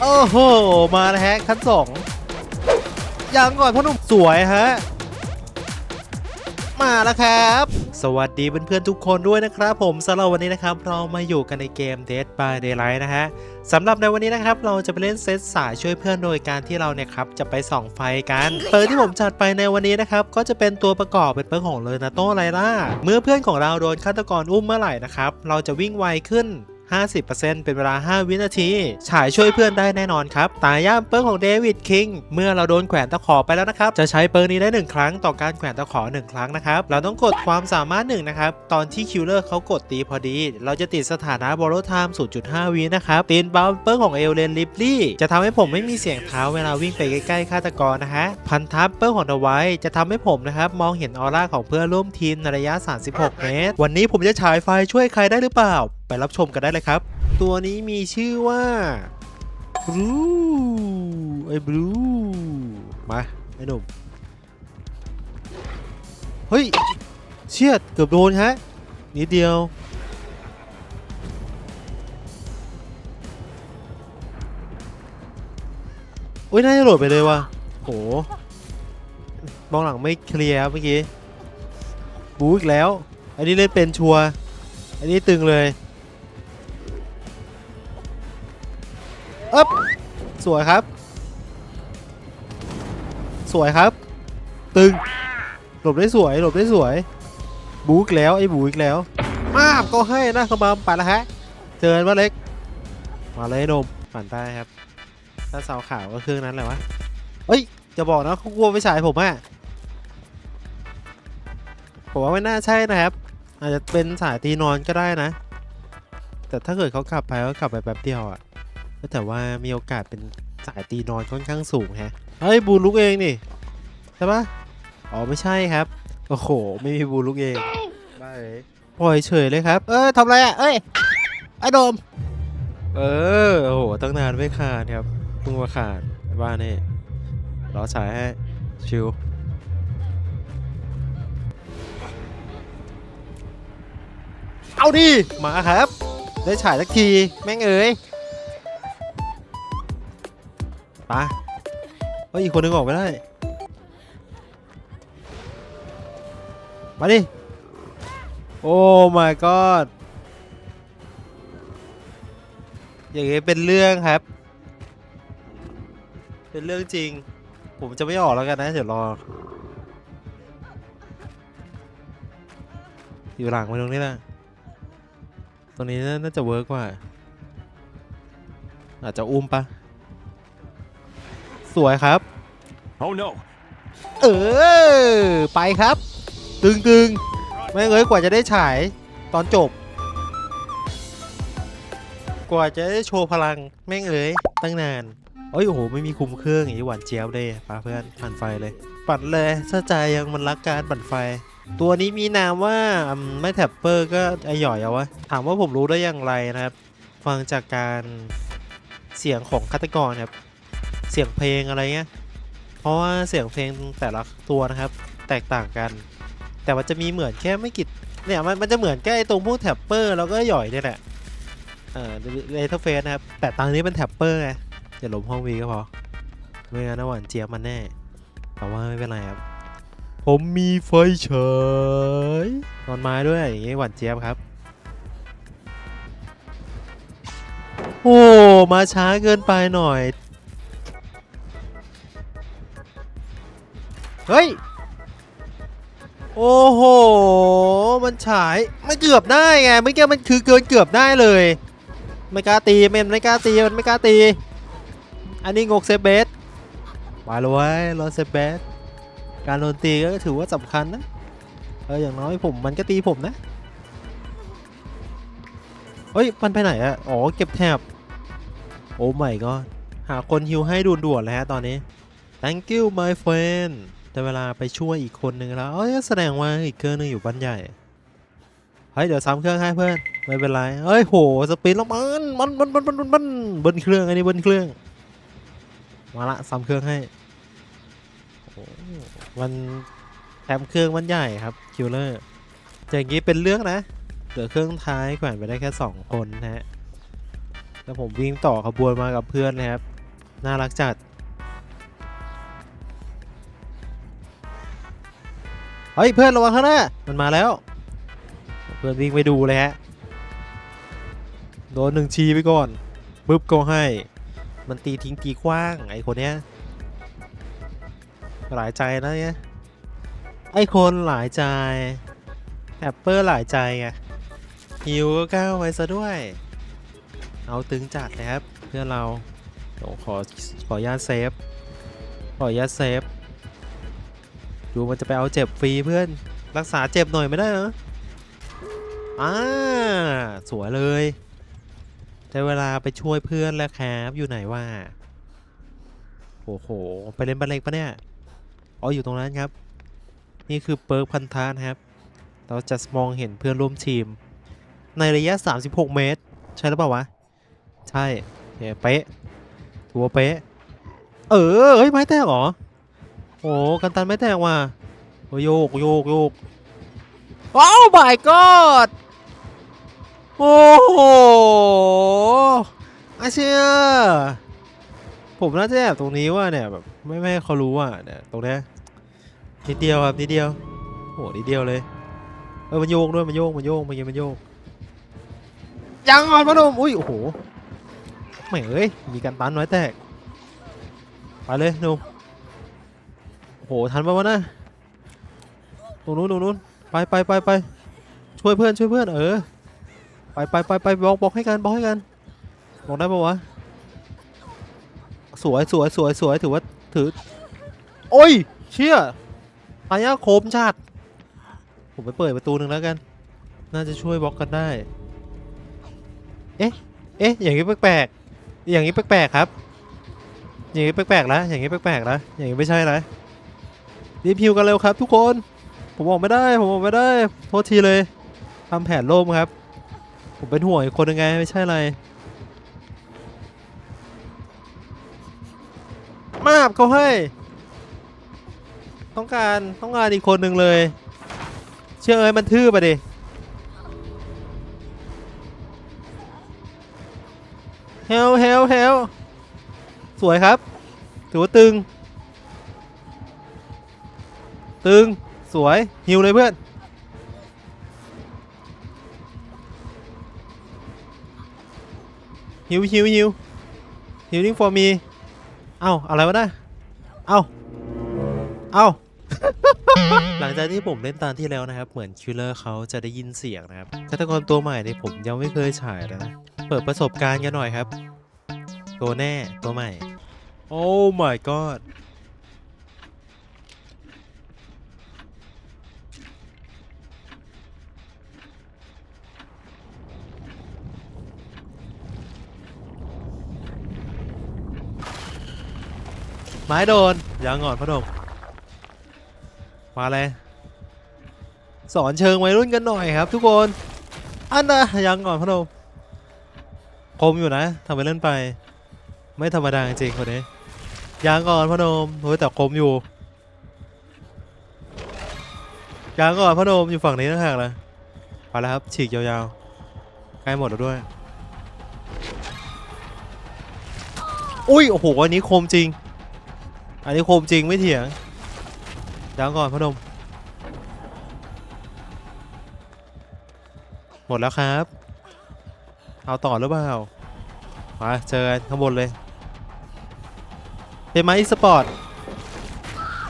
โอ้โห มาแล้วฮะขั้นสองยังก่อนพ่อหนุ่มสวยฮะ มาแล้วครับ สวัสดีเพื่อนๆทุกคนด้วยนะครับ ผมสำหรับวันนี้นะครับ เรามาอยู่กันในเกม Dead by Daylight นะฮะสำหรับในวันนี้นะครับ เราจะไปเล่นเซตสายช่วยเพื่อนโดยการที่เราเนี่ยครับจะไปส่องไฟกันเปิดที่ผมจัดไปในวันนี้นะครับ ก็จะเป็นตัวประกอบเป็นเปิร์ของเลนาโตไลล่าเมื่อเพื่อนของเราโดนฆาตกรอุ้มเมื่อไหร่นะครับ เราจะวิ่งไวขึ้น 50%เป็นเวลา 5 วินาที ฉายช่วยเพื่อนได้แน่นอนครับ ตาย่ามเปิร์ของเดวิดคิง เมื่อเราโดนแขวนตะขอไปแล้วนะครับ จะใช้เปิร์นี้ได้ 1 ครั้งต่อการแขวนตะขอ 1 ครั้งนะครับ เราต้องกดความสามารถหนึ่งนะครับ ตอนที่คิลเลอร์เขากดตีพอดี เราจะติดสถานะบอลไทม์0.5 วินะครับตีนบัมเปิร์ของเอลเลนลิปลี่จะทำให้ผมไม่มีเสียงเท้าเวลาวิ่งไปใกล้ๆฆาตกรนะฮะ พันทับเปิร์ของเดอะไวจะทำให้ผมนะครับมองเห็นออร่าของเพื่อนร่วมทีมในระยะ 36 เมตร วันนี้ผมจะฉายไฟช่วยใครได้หรือเปล่า ไปรับชมกันได้เลยครับ ตัวนี้มีชื่อว่าบลูไอ้บลูมาไอ้หนุ่มเฮ้ย เชียดเกือบโดนฮะนิดเดียว อุ้ยน่าจะโหลดไปเลยว่ะโหมองหลังไม่เคลียร์ครับเมื่อกี้บูอีกแล้ว อันนี้เล่นเป็นชัวอันนี้ตึงเลย อ๊บสวยครับ สวยครับ ตึง หลบได้สวย หลบได้สวย บูอีกแล้ว ไอ้บูอีกแล้ว มาบก็ให้นะขมามไปแล้วฮะ เจอกันว่าเล็ก มาเลยนมฝันใต้ครับ ถ้าสาวขาวก็เครื่องนั้นแหละวะ เอ้ย จะบอกนะเขากลัวไปฉายผมอะผมว่าไม่น่าใช่นะครับ อาจจะเป็นสายตีนอนก็ได้นะ แต่ถ้าเกิดเขาขับไปก็ขับไปแป๊บเดียวอะ แต่ว่ามีโอกาสเป็นสายตีนอนค่อนข้างสูงแฮะ เฮ้ยบูลุกเองนี่ใช่ปะอ๋อไม่ใช่ครับ โอ้โห ไม่มีบูลุกเองบ้าเลยปล่อยเฉยเลยครับ เอ้ยทำไรอะ เอ้ยไอ้โดม เออโอ้โหตั้งนานไม่ขาดครับเพิ่งมาขาดบ้านี่รอฉายให้ชิวเอาดิมาครับ ได้ฉายสักที แม่งเอ๋ย ปะเฮ้ยอีกคนนึงออกไม่ได้ มาดิ โอ้ my god อย่างงี้เป็นเรื่องครับ เป็นเรื่องจริง ผมจะไม่ออกแล้วกันนะ เดี๋ยวรอ อยู่หลังไปตรงนี้แหละตรงนี้น่าจะเวิร์กกว่า อาจจะอุ้มปะ สวยครับ Oh no! เออ ไปครับ ตึงตึงๆไม่งเอ้ยกว่าจะได้ฉายตอนจบ กว่าจะได้โชว์พลังแม่งเอ้ยตั้งนานเอ้ยโอ้โหไม่มีคุมเครื่องอย่างนี้หวานเจี๊ยบเลยปาเพื่อนปั่นไฟเลย ปั่นเลยถ้าใจยังมันรักการปั่นไฟ ตัวนี้มีนามว่าอืมไม่แท็บเปอร์ก็ไอหย่อยเอาวะถามว่าผมรู้ได้อย่างไรนะครับ ฟังจากการเสียงของฆาตกรครับ เสียงเพลงอะไรเงี้ย เพราะว่าเสียงเพลงแต่ละตัวนะครับ แตกต่างกัน แต่มันจะมีเหมือนแค่ไม่กี่เนี่ยมันมันจะเหมือนแค่ไอตรงพวกแท็บเปอร์แล้วก็หย่อยเนี่ยแหละ เออเลเทอร์เฟสนะครับ แต่ตอนนี้เป็นแท็บเปอร์ไงอย่าหลบห้องวีก็พอ ไม่งั้นนะหวานเจี๊ยบมันแน่ แต่ว่าไม่เป็นไรครับ ผมมีไฟฉายนอนไม้ด้วยอย่างงี้หวานเจี๊ยบครับ โอ้ มาช้าเกินไปหน่อย เฮ้ย โอ้โห มันฉายไม่เกือบได้ไงเมื่อกี้มันคือเกินเกือบได้เลย ไม่กล้าตีมันไม่กล้าตีมันไม่กล้าตี อันนี้งกเซเบสมาเลยเว้ยรอเซเบสการโดนตีก็ถือว่าสำคัญนะเอออย่างน้อยผมมันก็ตีผมนะเฮ้ยมันไปไหนอะอ๋อเก็บแถบโอ้ไม่ก็หาคนฮิวให้ด่วนๆเลยฮะตอนนี้ thank you my friend แต่เวลาไปช่วยอีกคนนึงแล้วเอ้ยแสดงว่าอีกเครื่องนึงอยู่บ้านใหญ่ เฮ้ยเดี๋ยวซ้ำเครื่องให้เพื่อนไม่เป็นไรเอ้ยโหสปินแล้วมันมันมันมันมันมันมันเบิ้ลเครื่องอันนี้เบิ้ลเครื่อง มาละซ้ำเครื่องให้มันแถมเครื่องมันใหญ่ครับคิวเลอร์อย่างนี้เป็นเรื่องนะเหลือเครื่องท้ายแขวนไปได้แค่ 2 คนนะฮะแล้วผมวิ่งต่อขบวนมากับเพื่อนนะครับน่ารักจัด เฮ้ยเพื่อนระวังข้างหน้ามันมาแล้ว เพื่อนวิ่งไปดูเลยฮะโดนหนึ่งชีไปก่อนปึ๊บก็ให้ มันตีทิ้งตีกว้างไอ้คนเนี้ยหลายใจนะเนี่ยไอ้คนหลายใจแอปเปอร์หลายใจไงฮิวก็ก้าวไว้ซะด้วย เอาตึงจัดเลยครับ เพื่อนเราขอขอญาตเซฟ ขอญาตเซฟ ดูมันจะไปเอาเจ็บฟรีเพื่อน รักษาเจ็บหน่อยไม่ได้เหรออ่าสวยเลยได้เวลาไปช่วยเพื่อนแล้วครับอยู่ไหนว่าโอ้โห ไปเล่นบัลเล็กปะเนี่ย อ๋อ อยู่ตรงนั้นครับ นี่คือเปิร์กพันธะนะครับ เราจะมองเห็นเพื่อนร่วมทีม ในระยะ 36 เมตร ใช่หรือเปล่าวะ ใช่โอเเป๊ะถือว่าเป๊ะ เออ เฮ้ย ไม้แตกหรอ โอ้กันตันไม้แตกว่ะโอ้ยโยกโยกโยกว้าว my god โอ้โหอาเชียผมน่าจะแอบตรงนี้ว่าเนี่ยแบบไม่ไม่ให้เขารู้ว่าเนี่ยตรงเนี้ยนิดเดียวครับนิดเดียวโอ้โหนิดเดียวเลยเออมันโยกด้วยมันโยกมันโยกมันยังมันโยกยังอ่อนพนมอุ้ยโอ้โหแหมเอ้ยมีการตันน้อยแตกไปเลยหนุ่มโอ้โหทันปะวะนะตรงนู้นตรงนู้นไปไปไปไปช่วยเพื่อนช่วยเพื่อนเออไปไปไปไปบอกบอกให้กันบอกให้กันบอกได้ปะวะสวยสวยสวยสวยถือว่าถือ โอ้ย เชี่ยอายะโคมชาติผมไปเปิดประตูหนึ่งแล้วกัน น่าจะช่วยบล็อกกันได้ เอ๊ะ เอ๊ะ อย่างนี้แปลกๆ อย่างนี้แปลกๆครับ อย่างนี้แปลกๆแล้วอย่างนี้แปลกๆแล้วอย่างนี้ไม่ใช่แล้ว รีบพิวกันเร็วครับ ทุกคน ผมบอกไม่ได้ ผมบอกไม่ได้ โทษทีเลยทำแผนล่มครับ ผมเป็นห่วงอีกคนยังไงไม่ใช่อะไร มาบเขาให้ ต้องการต้องการอีกคนหนึ่งเลย เชื่อเอ้ยมันทื่อไปดิเฮลเฮลเฮลสวยครับ ถือว่าตึง ตึง สวยฮิวเลยเพื่อน ฮิวฮิวฮิวฮิวนิ่ง for me เอ้า อะไรวะนะเอ้า เอ้า หลังจากที่ผมเล่นตามที่แล้วนะครับ เหมือนคิลเลอร์เขาจะได้ยินเสียงนะครับฆาตกรตัวใหม่เนี่ยผมยังไม่เคยฉายเลยนะ เปิดประสบการณ์กันหน่อยครับ ตัวแน่ตัวใหม่ โอ้ my god ไม้โดนยังก่อนพะดงมาเลยสอนเชิงวัยรุ่นกันหน่อยครับ ทุกคนอันนะยังก่อนพะดงคมอยู่นะทำไปเล่นไป ไม่ธรรมดาจริงคนนี้ยังก่อนพะนมโอ้ยแต่คมอยู่ยังก่อนพะนมอยู่ฝั่งนี้นะฮะเลยไปแล้วครับฉีกยาวๆใกล้หมดแล้วด้วยอุ้ยโอ้โหอันนี้คมจริง อันนี้คมจริงไม่เถียงยังก่อนพะนม หมดแล้วครับ เอาต่อหรือเปล่า มาเจอกันข้างบนเลยเป็นไหมสปอร์ต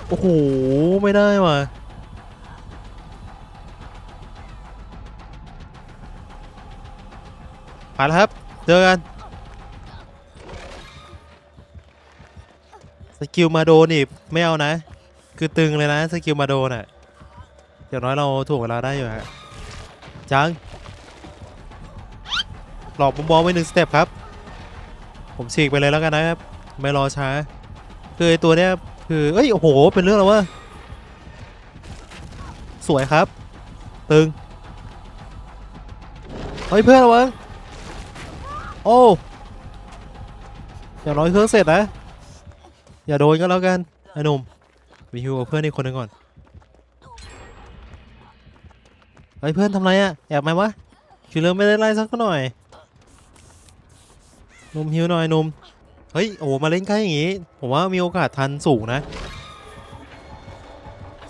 โอ้โห ไม่ได้ว่ะไปแล้วครับ เจอกัน กิลมาโดนี่ไม่เอานะ คือตึงเลยนะสกิลมาโดน่ะอย่างน้อยเราถ่วงเวลาได้อยู่ฮะจังหลอกมุมบอลไปหนึ่งสเต็ปครับ ผมฉีกไปเลยแล้วกันนะครับ ไม่รอช้า คือไอตัวเนี้ยคือเอ้ยโอ้โห เป็นเรื่องแล้ววะสวยครับ ตึงเฮ้ยเพื่อนระวังโอ้อย่างน้อยเครื่องเสร็จนะ อย่าโดนก็แล้วกันไอ้หนุ่มมีฮิวกับเพื่อนอีกคนหนึ่งก่อนเฮ้ยเพื่อนทำไรอะแอบไหมวะคิวเลอร์ไม่ได้ไล่สักหน่อยหนุ่มฮิวหน่อยหนุ่มเฮ้ยโอ้มาเล่นใกล้อย่างงี้ ผมว่ามีโอกาสทันสูงนะ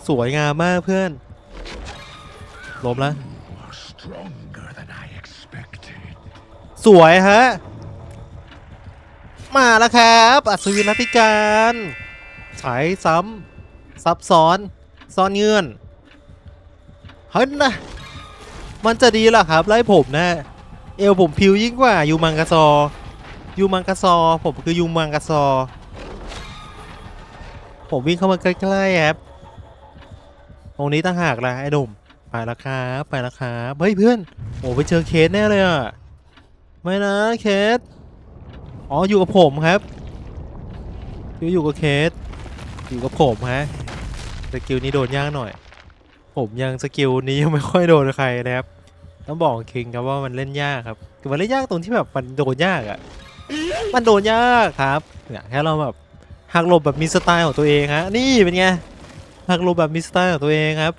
สวยงามมากเพื่อนล้มแล้ว are stronger than I expected. สวยฮะ มาแล้วครับ อัศวินรัติการฉายซ้ำซับซ้อนซ่อนเงื่อน เฮ้ยนะ มันจะดีหรอครับไล่ผมนะ เอวผมพิวยิ่งกว่ายูมังกาซอยูมังกาซอ ผมคือยูมังกาซอ ผมวิ่งเข้ามาใกล้ๆครับ ตรงนี้ต่างหากละไอ้หนุ่มไปแล้วครับไปแล้วครับ เฮ้ยเพื่อน โอ้ไปเจอเคสแน่เลยอะ ไม่นะเคส อ๋ออยู่กับผมครับอยู่อยู่กับเคสอยู่กับผมฮะสกิลนี้โดนยากหน่อย ผมยังสกิลนี้ยังไม่ค่อยโดนใครนะครับ ต้องบอกคิงครับว่ามันเล่นยากครับคือมันเล่นยากตรงที่แบบมันโดนยากอะ่ะมันโดนยากครับเนี่ยแค่เราแบบหักหลบแบบมีสไตล์ของตัวเองฮะนี่เป็นไงหักหลบแบบมีสไตล์ของตัวเองครับ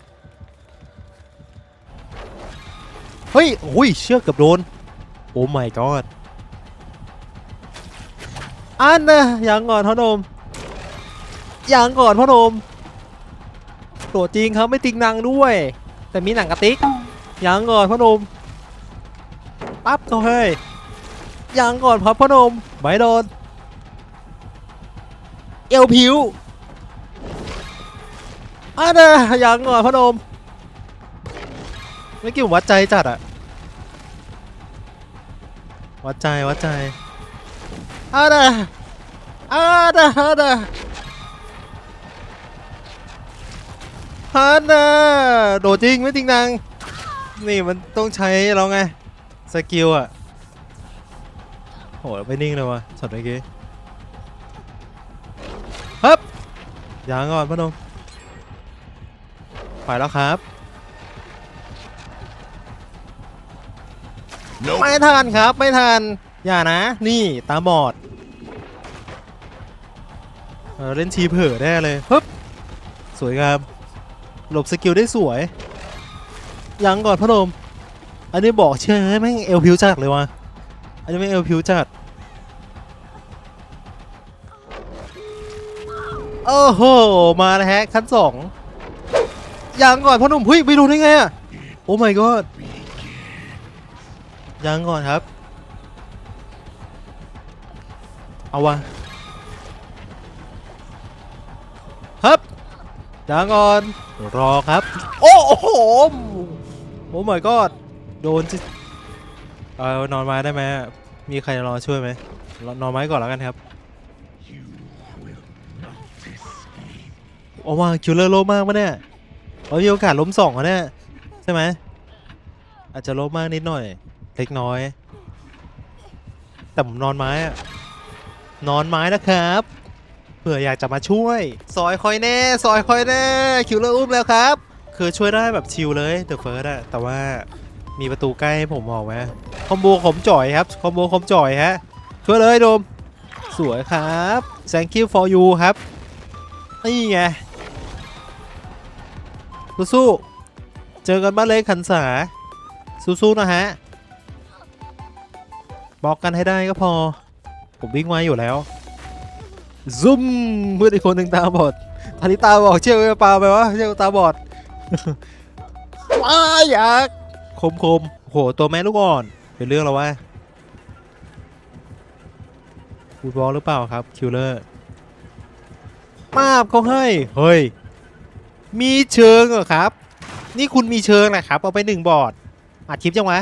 เฮ้ยโอ้ยเชือกเกับโดนโอ้ my god อันนะยังก่อนพ่อหนมยังก่อนพ่อหนมตัวจริงครับไม่ติงนางด้วย แต่มีหนังกระติกยังก่อนพ่อหนมปั๊บเขาให้ยังก่อนครับพ่อหนมไม่โดนเอวผิวอันนะยังก่อนพ่อหนมไม่กี่วัดใจจัดอะวัดใจวัดใจ อาดาอาดาอาดาฮันน่าโดดจริงไม่จริงนางนี่มันต้องใช้เราไง สกิลอะโหไม่นิ่งเลยวะช็อตเมื่อกี้ฮึบยังก่อนพ่อหนมไปแล้วครับ Nope. ไม่ทันครับ ไม่ทัน อย่านะ นี่ตาบอดเออเล่นชีเผลอแน่เลยปึ๊บสวยงามหลบสกิลได้สวย ยังก่อนพระนม อันนี้บอกเชื่อไหมแม่งเอลพิวจัดเลยวะอันนี้ไม่งเอลพิวจัดโอ้โห มาแล้วฮะขั้นสองยังก่อนพ่อหนุ่มเฮ้ยไปดูได้ไงอะโอ้ my god ยังก่อนครับ เอาวะครับยังก่อนรอครับ โอ้โหโอ้ my god โดนจิเอานอนไม้ได้ไหมมีใครรอช่วยไหมนอนไม้ก่อนแล้วกันครับโอ้มาคิวเลอร์โลมากปะเนี่ยเรามีโอกาสล้มสองอะเนี่ยใช่ไหมอาจจะล้มมากนิดหน่อย เล็กน้อย แต่ผมนอนไม้อะ นอนไม้นะครับเผื่ออยากจะมาช่วย ซอยคอยแน่ ซอยคอยแน่ คิวเลอร์อุ้มแล้วครับ คือช่วยได้แบบชิลเลยเดอะเฟิร์สอะแต่ว่ามีประตูใกล้ให้ผมออกไหมคอมโบขมจ่อยครับ คอมโบขมจ่อยฮะ ช่วยเลยโดม สวยครับ thank you for you ครับ นี่ไงสู้ๆเจอกันบ้านเล็กขันษาสู้ๆนะฮะ บอกกันให้ได้ก็พอ ผมวิ่งไวอยู่แล้วซุ่มเพื่อนอีกคนหนึ่งตาบอดทานิตาบอกเชี่ยวปลาไปวะเชี่ยวตาบอดว้าอยากคมคมๆโหตัวแม่ลูกอ่อน เป็นเรื่องแล้ววะฟูดบอลหรือเปล่าครับ คิวเลอร์มาบเขาให้ เฮ้ย มีเชิงเหรอครับ นี่คุณมีเชิงแหละครับ เอาไปหนึ่งบอร์ดอัดคลิปยังวะ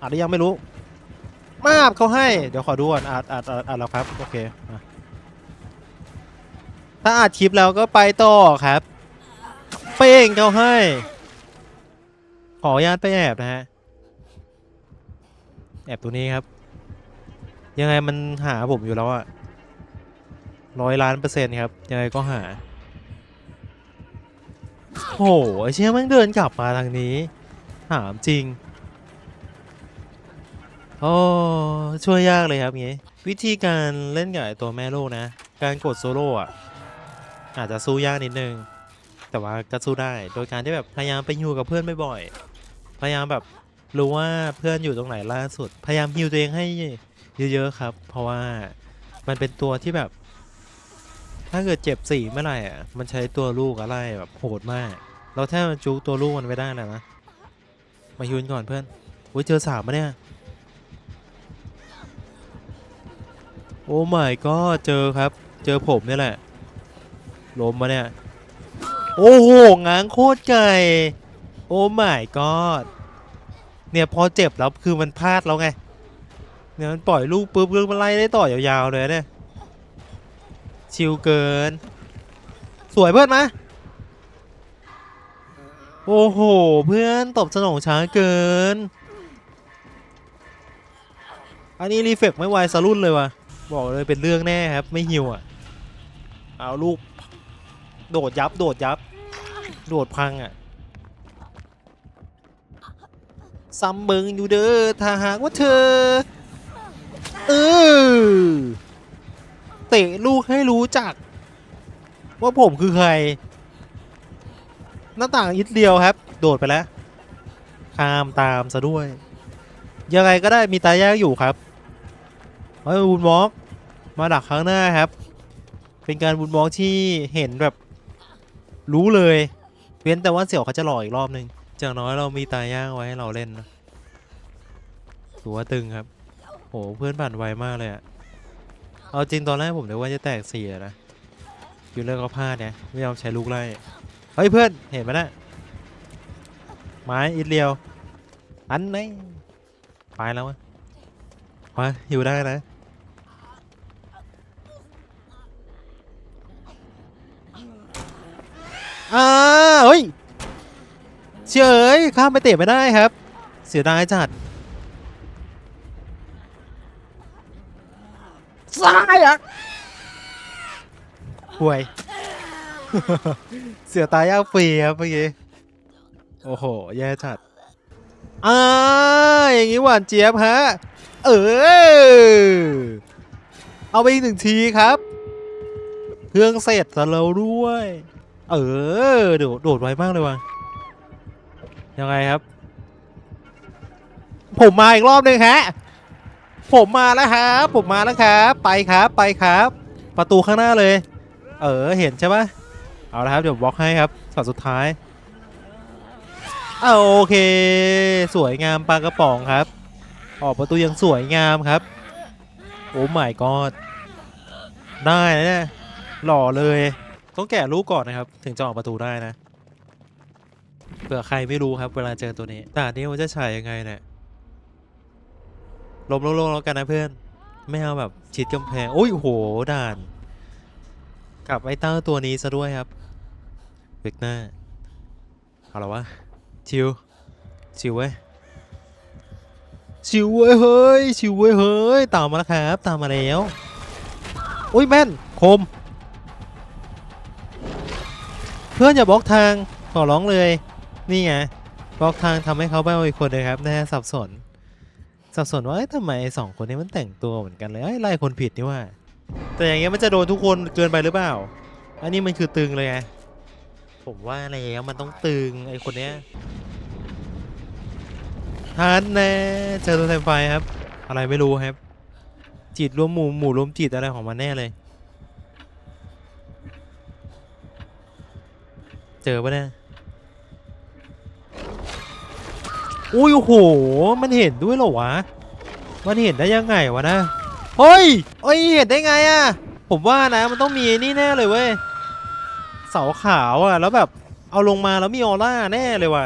อัดหรือยังไม่รู้ มาบเขาให้ เดี๋ยวขอดูก่อนอัดอัดอัดอัดแล้วครับ โอเคถ้าอัดคลิปแล้วก็ไปต่อครับ เป้งเขาให้ ขออนุญาตไปแอบนะฮะ แอบตัวนี้ครับ ยังไงมันหาผมอยู่แล้วอะร้อยล้านเปอร์เซ็นต์ครับ ยังไงก็หา โหไอ้เชี่ยแมันเดินกลับมาทางนี้ ถามจริง โอ้ช่วยยากเลยครับงี้ วิธีการเล่นกับตัวแม่ลูกนะ การกดโซโล่อะอาจจะสู้ยากนิดนึง แต่ว่าก็สู้ได้โดยการที่แบบพยายามไปอยู่กับเพื่อนบ่อยๆพยายามแบบรู้ว่าเพื่อนอยู่ตรงไหนล่าสุด พยายามฮิวตัวเองให้เยอะๆครับ เพราะว่ามันเป็นตัวที่แบบ ถ้าเกิดเจ็บสี่เมื่อไหร่อะมันใช้ตัวลูกอะไรแบบโหดมาก เราแทบจะจูกตัวลูกมันไม่ได้แล้วนะมาฮิวก่อนเพื่อนอุ้ยเจอสามมาเนี่ย โอ้ไม่ก็เจอครับ เจอผมนี่แหละล้มมาเนี่ย โอ้โหง้างโคตรไก่โอ้ไม่ก็เนี่ยพอเจ็บแล้วคือมันพลาดแล้วไงเนี่ยมันปล่อยลูกปุ๊บลูกมันไล่ได้ต่อยาวๆเลยเนี่ยชิลเกิน สวยเพื่อนมาโอ้โห เพื่อนตบสนองช้าเกิน อันนี้รีเฟกไม่ไวสรุ่นเลยว่ะ บอกเลยเป็นเรื่องแน่ครับ ไม่หิวอะ เอาลูก โดดยับ โดดยับ โดดพังอะซัมเบิงอยู่เด้อถ้าหากว่าเธอ เออ เตะลูกให้รู้จัก ว่าผมคือใคร หน้าต่างอิดเดียวครับ โดดไปแล้ว ข้ามตามซะด้วย ยังไงก็ได้มีตายากอยู่ครับ เฮ้ยบุญมอกมาดักข้งหน้าครับ เป็นการบุญมอกที่เห็นแบบรู้เลย เว้นแต่ว่าเสี่ยวเขาจะหล่ออีกรอบนึงจากน้อยเรามีตาย่ากไว้ให้เราเล่นนะถือว่าตึงครับโหเพื่อนผ่านไวมากเลยอะเอาจริงตอนแรกผมนึกว่าจะแตกเสียนะอยู่เรื่องก็พลาดเนี่ยไม่ยอมใช้ลูกไล่เฮ้ยเพื่อนเห็นไหมนะไม้อิดเลียว อันไหนไปแล้ววะ มาอยู่ได้นะ อ่าเฮ้ยเฉยข้ามไปเตะไม่ได้ครับ เสียดายจัดซ้ายอะห่วย เสียตายยากฟรีครับเมื่อกี้ โอ้โห แย่จัดอ่าอย่างนี้หวานเจี๊ยบฮะ เออ เอาไปอีกหนึ่งทีครับ เครื่องเสร็จซะแล้วด้วย เออ โดดโดดไวมากเลยว่ะ ยังไงครับ ผมมาอีกรอบหนึ่งฮะ ผมมาแล้วครับ ผมมาแล้วครับ ไปครับ ไปครับ ประตูข้างหน้าเลย เออ เห็นใช่ปะเอาละครับ เดี๋ยวบล็อกให้ครับช็อตสุดท้ายเอาโอเค สวยงามปลากระป๋องครับ ออกประตูยังสวยงามครับ โอ้ไม่กอดได้นะเนี่ยหล่อเลย ต้องแกะลูกก่อนนะครับ ถึงจะออกประตูได้นะเผื่อใครไม่รู้ครับ เวลาเจอตัวนี้แต่อันนี้มันจะฉายยังไงเนี่ยลมโล่งๆแล้วกันนะเพื่อน ไม่เอาแบบชิดกำแพงโอ้ยโหด่านกับไอ้เต้าตัวนี้ซะด้วยครับเวกหน้าเอาละวะชิวชิวเว้ย ชิวเว้ยเฮ้ยชิวเว้ยเฮ้ยตามมาแล้วครับ ตามมาแล้วอุ้ยแม่นคม เพื่อนอย่าบล็อกทางขอร้องเลย นี่ไงบล็อกทางทำให้เขาไปเอาอีกคนเลยครับน่าสับสน สับสนว่าทำไมไอ้สองคนนี้มันแต่งตัวเหมือนกันเลยเอ้ไล่คนผิดนี่ว่า แต่อย่างเงี้ยมันจะโดนทุกคนเกินไปหรือเปล่า อันนี้มันคือตึงเลยไงผมว่าแล้วมันต้องตึงไอ้คนเนี้ย ทันแน่เจอตัวแทนไฟครับ อะไรไม่รู้ครับ จิตรวมหมู่หมู่รวมจิตอะไรของมันแน่เลย เจอปะเนี่ยอุ้ยโห มันเห็นด้วยเหรอวะ มันเห็นได้ยังไงวะนะ เฮ้ยเอ้ย เห็นได้ไงอะผมว่านะ มันต้องมีนี่แน่เลยเว้ย เสาขาวอะแล้วแบบ เอาลงมาแล้วมีออร่าแน่เลยว่ะ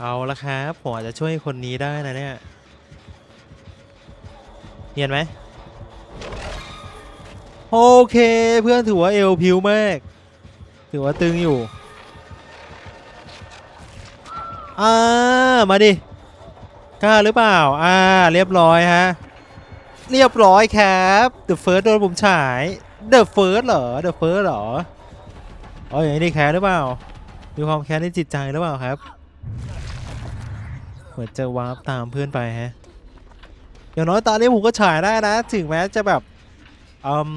เอาละครับผมอาจจะช่วยคนนี้ได้นะเนี่ยเห็นไหมโอเคเพื่อนถือว่าเอวพิวมาก ถือว่าตึงอยู่อ่ามาดิกล้าหรือเปล่าอ่าเรียบร้อยฮะเรียบร้อยครับ The First โดนผมฉาย The First เหรอ The First เหรออ๋ออย่างนี้แค้นหรือเปล่ามีความแค้นในจิตใจหรือเปล่าครับ เหมือนจะวาร์ปตามเพื่อนไปฮะอย่างน้อยตอนนี้ผมก็ฉายได้นะ ถึงแม้จะแบบอืม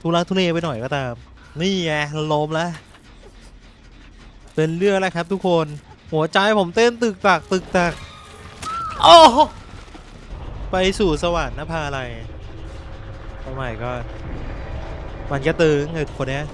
ทุลักทุเลไปหน่อยก็ตาม นี่ไงล้มแล้ว เป็นเรื่องแล้วครับทุกคน หัวใจผมเต้นตึกตักตึกตักโอ้ไปสู่สวรรค์นภาอะไรโอ้ไม่ก็มันก็ตึงไอ้คนเนี้ย